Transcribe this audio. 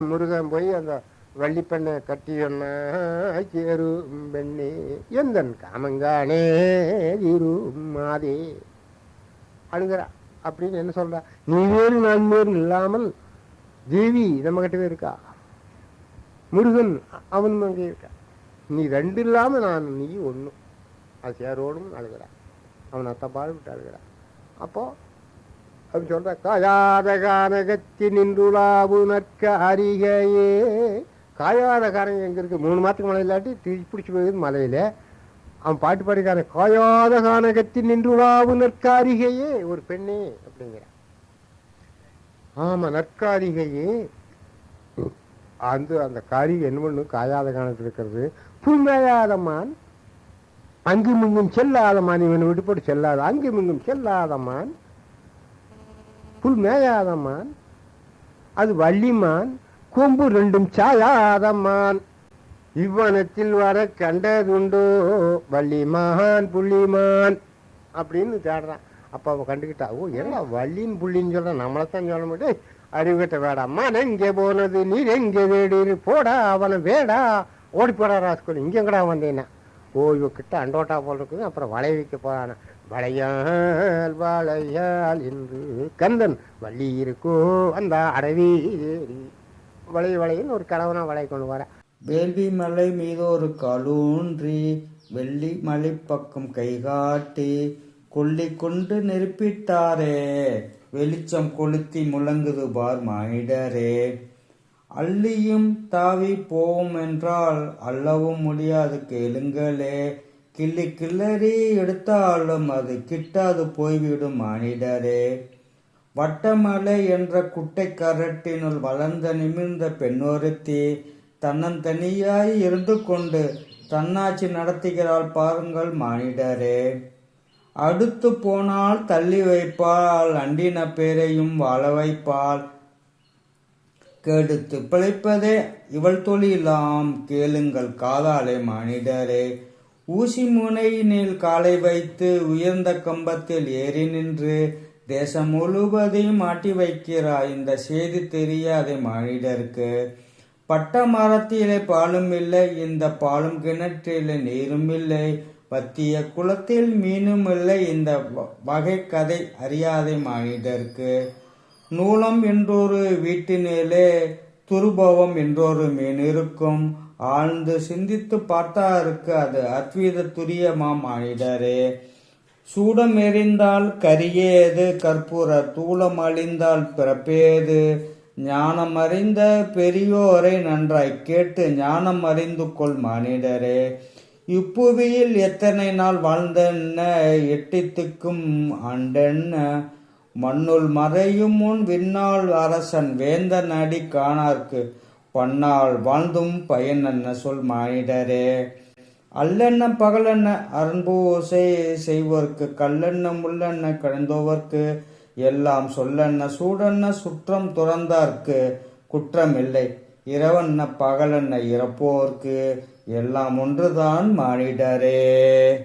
முருகன் போய் அந்த வள்ளிப்பெண்ணை கட்டியொன்னா சேரு பெண்ணே எந்தன் காமங்கானே இரு மாதே. அழுகிறா. அப்படின்னு என்ன சொல்றா? நீ வேறு நான் வேறு இல்லாமல் தேவி நம்ம கிட்டவே இருக்கா? முருகன் அவன் அங்கே இருக்கா? நீ ரெண்டு இல்லாம நான் நீ ஒன்று அது சேரோடும் அழுகிறா. அவன் அத்தை பாடுவிட்டு அழுகிறா. அப்போ அப்படின்னு சொல்ற காயாத காரகத்தி நின்றுலாவு நற்க அரிகையே காயாத காரங்க எங்க இருக்கு? மூணு மாதத்துக்கு மழை இல்லாட்டி திருச்சி பிடிச்சி போகுது மலையில. அவன் பாட்டு பாடிக்காரன் காயாத கானகத்தி நின்றுலாவு நற்க அரிகையே ஒரு பெண்ணே அப்படிங்கிற. ஆமா நற்காரிகையே. அந்த அந்த காரிகை என்ன பண்ணும் காயாத காணத்தில் இருக்கிறது புல்மேயாதமான் அங்கும் இங்கும் செல்லாதமான் இவனை விட்டு செல்லாத அங்கும் இங்கும் செல்லாதமான் புல் மேயாதமான் அது வள்ளிமான் கொம்பு ரெண்டும் சாயாதமான் இவ்வனத்தில் வர கண்டதுண்டோ வள்ளிமான் புள்ளிமான். அப்படின்னு தேடுறான். அப்போ அவன் கண்டுக்கிட்டா ஓ என்ன வள்ளின்னு புள்ளின்னு சொல்கிறான் நம்மளைத்தான் சொல்ல முடியும். அறிவுகிட்ட வேடாம்மா எங்கே போனது? நீர் எங்கே வேடு போடா அவனை வேடா. ஓடி போடா ராஸ்கோல். இங்கே எங்கடா வந்தேன்னா? ஓ இவ கிட்ட அண்டோட்டா போல் இருக்குது. அப்புறம் வளைய வைக்க வளையால் வாழையால் என்று கந்தன் வள்ளி இருக்கோ அந்த அடவி ஏறி. வளைய வளையன்னு ஒரு கணவனா வளை கொண்டு வர. வேள்வி மலை மீது ஒரு கலூன்றி வெள்ளி மலை பக்கம் கைகாட்டி கொல்லி கொண்டு நெருப்பிட்டாரே வெளிச்சம் கொளுத்தி முழங்குது பார் மாயிடரே அள்ளியும் தாவி போவோம் என்றால் அள்ளவும் முடியாது கேளுங்களே கிள்ளி கிள்ளறி எடுத்தாலும் அது கிட்டாது போய்விடும் மானிடரே. வட்டமலை என்ற குட்டை கரட்டினுள் வளர்ந்த நிமிர்ந்த பெண்ணொருத்தி தன்னந்தனியாய் இருந்து கொண்டு தன்னாட்சி நடத்துகிறாள் பாருங்கள் மானிடரே. அடுத்து போனால் தள்ளி வைப்பாள் அண்டின பேரையும் வாழ வைப்பாள். கெடுத்து பிழைப்பதே இவள் தொழிலாம் கேளுங்கள் காதாலே மானிடரே. ஊசி முனையினில் காலை வைத்து உயர்ந்த கம்பத்தில் ஏறி நின்று தேசம் முழுவதையும் மாட்டி வைக்கிறாய். இந்த செய்தி தெரியாதே மானிடருக்கு. பட்ட மரத்திலே பாலும் இல்லை இந்த பாலும் கிணற்றிலே நீரும் இல்லை. பத்திய குளத்தில் மீனும் இல்லை இந்த வ- வகை கதை அறியாத மானிடருக்கு. நூலம் என்றொரு வீட்டினிலே துருபவம் என்றொரு மீன் இருக்கும். ஆழ்ந்து சிந்தித்து பார்த்தாருக்கு அது அத்வீத துரியமா மானிடரே சூடம் எறிந்தால் கரியேது கற்பூர தூளம் அழிந்தால் பிறப்பேது. ஞானம் அறிந்த பெரியோரை நன்றாய் கேட்டு ஞானம் அறிந்து கொள் மனிதரே இப்புவியில் எத்தனை நாள் வாழ்ந்தென்ன எட்டித்துக்கும் அண்டென்ன. மண்ணுள் மறையும் முன் விண்ணாள் அரசன் வேந்தன் அடி காணார்க்கு. பன்னால் வாழ்ந்தும் பயன் என்ன சொல் மானிடரே? அல்லெண்ண பகலெண்ண அரண்பூசை செய்வோர்க்கு கல்லெண்ண முள்ளெண்ண கழிந்தோவர்க்கு? எல்லாம் சொல்லெண்ண சூடெண்ண சுற்றம் துறந்தார்க்கு? குற்றமில்லை இரவெண்ண பகலெண்ண இறப்போர்க்கு? எல்லாம் ஒன்றுதான் மானிடரே.